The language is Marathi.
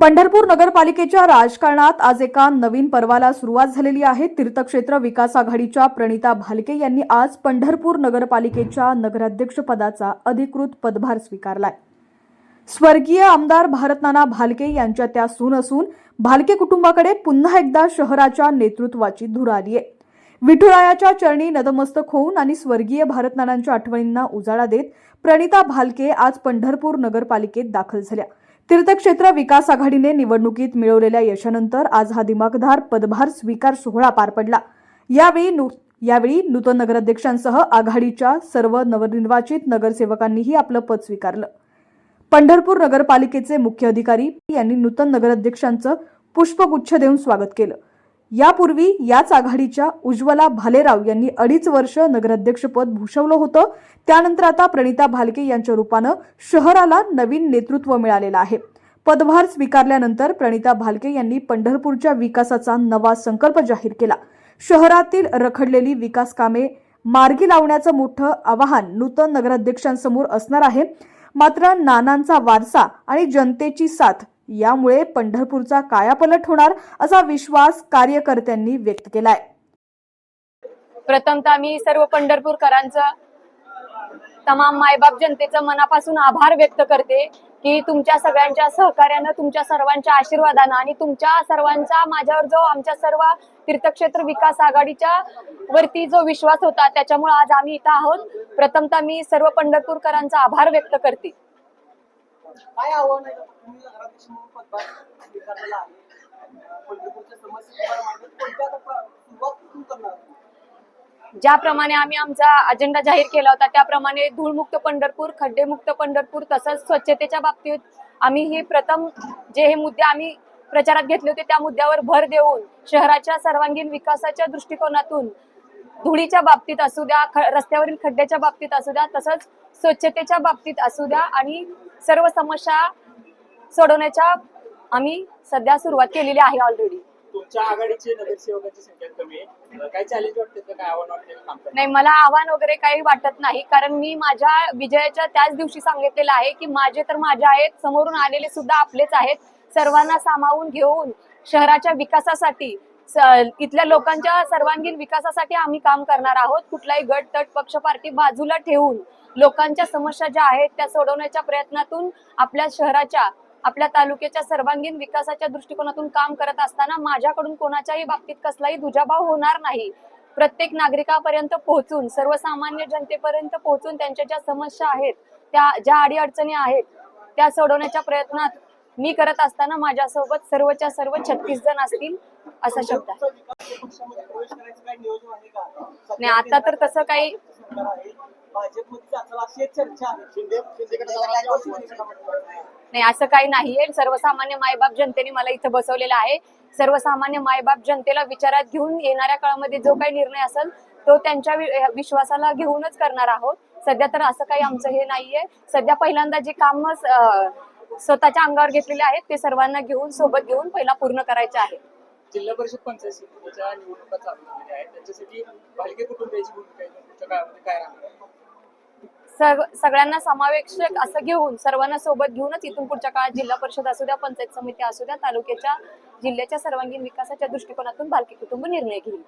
पंढरपूर नगरपालिकेच्या राजकारणात आज एका नवीन पर्वाला सुरुवात झालेली आहे. तीर्थक्षेत्र विकास आघाडीच्या प्रणिता भालके यांनी आज पंढरपूर नगरपालिकेच्या नगराध्यक्षपदाचा अधिकृत पदभार स्वीकारलाय. स्वर्गीय आमदार भारतनाना भालके यांच्या त्या सून असून भालके कुटुंबाकडे पुन्हा एकदा शहराच्या नेतृत्वाची धुर आली आहे. विठुरायाच्या चरणी नतमस्तक होऊन आणि स्वर्गीय भारतनानांच्या आठवणींना उजाळा देत प्रणिता भालके आज पंढरपूर नगरपालिकेत दाखल झाल्या. तीर्थक्षेत्र विकास आघाडीने निवडणुकीत मिळवलेल्या यशानंतर आज हा दिमाखदार पदभार स्वीकार सोहळा पार पडला. यावेळी नु यावेळी नूतन नगराध्यक्षांसह आघाडीच्या सर्व नवनिर्वाचित नगरसेवकांनीही आपलं पद स्वीकारलं. पंढरपूर नगरपालिकेचे मुख्य अधिकारी यांनी नूतन नगराध्यक्षांचं पुष्पगुच्छ देऊन स्वागत केलं. यापूर्वी याच आघाडीच्या उज्ज्वला भालेराव यांनी अडीच वर्ष नगराध्यक्षपद भूषवलं होतं. त्यानंतर आता प्रणिता भालके यांच्या रूपानं शहराला नवीन नेतृत्व मिळालेलं आहे. पदभार स्वीकारल्यानंतर प्रणिता भालके यांनी पंढरपूरच्या विकासाचा नवा संकल्प जाहीर केला. शहरातील रखडलेली विकास कामे मार्गी लावण्याचं मोठं आवाहन नूतन नगराध्यक्षांसमोर असणार आहे. मात्र नानांचा वारसा आणि जनतेची साथ यामुळे पंढरपूरचा कायापलट होणार असा विश्वास कार्यकर्त्यांनी व्यक्त केलाय. प्रथमतः मी सर्व पंढरपूरकरांचं तमाम मायबाप जनतेचं मनापासून आभार व्यक्त करते की तुमच्या सगळ्यांच्या सहकार्यानं तुमच्या सर्वांच्या आशीर्वादानं आणि तुमच्या सर्वांचा माझ्यावर जो आमच्या सर्व तीर्थक्षेत्र विकास आघाडीच्या वरती जो विश्वास होता त्याच्यामुळे आज आम्ही इथं आहोत. प्रथमतः मी सर्व पंढरपूरकरांचा आभार व्यक्त करते. काय आव्हान आहे? तुम्ही नगराध्यक्ष म्हणून पदभार स्वीकारलेला आहे. पंढरपूरच्या समस्या कोणत्या आता सुरुवात कुठून करणार ज्याप्रमाणे आम्ही आमचा अजेंडा जाहीर केला होता त्याप्रमाणे धूळमुक्त पंढरपूर खड्डेमुक्त पंढरपूर तसंच स्वच्छतेच्या बाबतीत आम्ही हे प्रथम जे हे मुद्दे आम्ही प्रचारात घेतले होते त्या मुद्द्यावर भर देऊन शहराच्या सर्वांगीण विकासाच्या दृष्टिकोनातून धुळीच्या बाबतीत असू द्या रस्त्यावरील खड्ड्याच्या बाबतीत असू द्या तसंच स्वच्छतेच्या बाबतीत असू द्या आणि सर्व समस्या सोडवण्याच्या आम्ही सध्या सुरुवात केलेली आहे ऑलरेडी तुमच्या आघाडीचे नगरसेवकांची संख्या कमी आहे. काय चॅलेंज वाटतं का? काय आव्हान वाटतं का काम करण्यात? नाही मला आव्हान वगैरे काही वाटत नाही कारण मी माझ्या विजयाच्या त्याच दिवशी सांगितलेलं आहे की माझे तर माझे आहेत समोरून आलेले सुद्धा आपलेच आहेत. सर्वांना सामावून घेऊन शहराच्या विकासासाठी इथल्या लोकांच्या सर्वांगीण विकासासाठी आम्ही काम करणार आहोत. कुठलाही गट तट पक्ष पार्टी बाजूला ठेवून लोकांच्या समस्या ज्या आहेत त्या सोडवण्याच्या प्रयत्नातून आपल्या शहराच्या आपल्या तालुक्याच्या सर्वांगीण विकासाच्या दृष्टिकोनातून काम करत असताना माझ्याकडून कोणाच्याही बाबतीत कसलाही दुजाभाव होणार नाही. प्रत्येक नागरिकापर्यंत पोहोचून सर्वसामान्य जनतेपर्यंत पोहोचून त्यांच्या ज्या समस्या आहेत त्या ज्या अडीअडचणी आहेत त्या सोडवण्याच्या प्रयत्नात मी करत असताना माझ्यासोबत सर्वच्या सर्व छत्तीस जण असतील असा शब्द नाही आता तर तसं काही नाही असं काही नाहीये. सर्वसामान्य मायबाप जनतेने मला इथं बसवलेलं आहे. सर्वसामान्य मायबाप जनतेला विचारात घेऊन येणाऱ्या काळामध्ये जो काही निर्णय असेल तो त्यांच्या विश्वासाला घेऊनच करणार आहोत. सध्या तर असं काही आमचं हे नाहीये. सध्या पहिल्यांदा जे काम स्वतःच्या अंगावर घेतलेले आहेत ते सर्वांना घेऊन सोबत घेऊन पहिला पूर्ण करायचे आहे. जिल्हा परिषद पंचायत समितीच्या निवडणुका चालू झालेल्या आहेत. त्याच्यासाठी भालके कुटुंबियाची भूमिका आहे? पुढच्या काळामध्ये काय राहणार सर्व सगळ्यांना समावेशक असं घेऊन सर्वांना सोबत घेऊनच इथून पुढच्या काळात जिल्हा परिषद असू द्या पंचायत समिती असू द्या तालुक्याच्या जिल्ह्याच्या सर्वांगीण विकासाच्या दृष्टिकोनातून भालकी कुटुंब निर्णय घेईल.